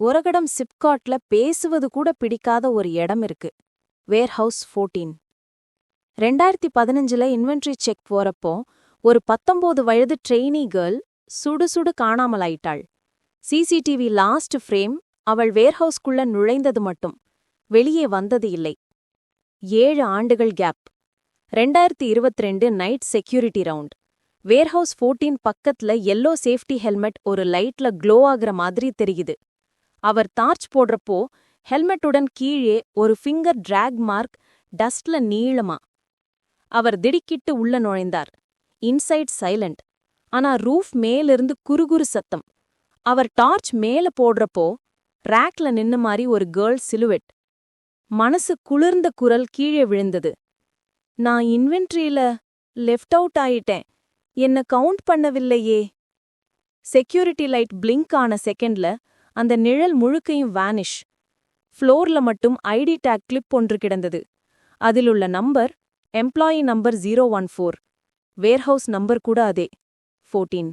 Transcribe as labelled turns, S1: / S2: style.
S1: உரகடம் சிப்காட்ல பேசுவது கூட பிடிக்காத ஒரு இடம் இருக்கு. வேர்ஹவுஸ் ஃபோர்டீன் ரெண்டாயிரத்தி பதினஞ்சுல இன்வென்ட்ரி செக் போறப்போ ஒரு பத்தொம்போது வயது ட்ரெயினி கேர்ள் சுடு சுடு காணாமலாயிட்டாள். சிசிடிவி லாஸ்ட் ஃப்ரேம் அவள் வேர்ஹவுஸ்குள்ள நுழைந்தது மட்டும். வெளியே வந்தது இல்லை. ஏழு ஆண்டுகள் கேப் ரெண்டாயிரத்தி இருபத்தி ரெண்டு night security round warehouse fourteen பக்கத்துல எல்லோ சேஃப்டி ஹெல்மெட் ஒரு லைட்ல க்ளோ ஆகுற மாதிரி தெரியுது. அவர் டார்ச் போடுறப்போ ஹெல்மெட்டுடன் கீழே ஒரு ஃபிங்கர் டிராக் மார்க் டஸ்ட்ல நீளமா. அவர் திடுக்கிட்டு உள்ள நுழைந்தார். இன்சைட் சைலண்ட் ஆனா ரூஃப் மேலிருந்து குறுகுறு சத்தம். அவர் டார்ச் மேல போடுறப்போ ரேக்ல நின்ன மாதிரி ஒரு கேர்ள் சிலுவெட் மனசு குளிர்ந்த குரல் கீழே விழுந்தது. நான் இன்வென்ட்ரியில லெஃப்ட் அவுட் ஆயிட்டேன். என்ன கவுண்ட் பண்ணவில்லையே. செக்யூரிட்டி லைட் பிளிங்க் ஆன செகண்ட்ல அந்த நிழல் முழுக்கையும் வேனிஷ் ஃப்ளோர்ல மட்டும் ஐடி டேக் கிளிப் ஒன்று கிடந்தது. அதிலுள்ள number employee number zero one four warehouse number கூட அதே. ஃபோர்டீன்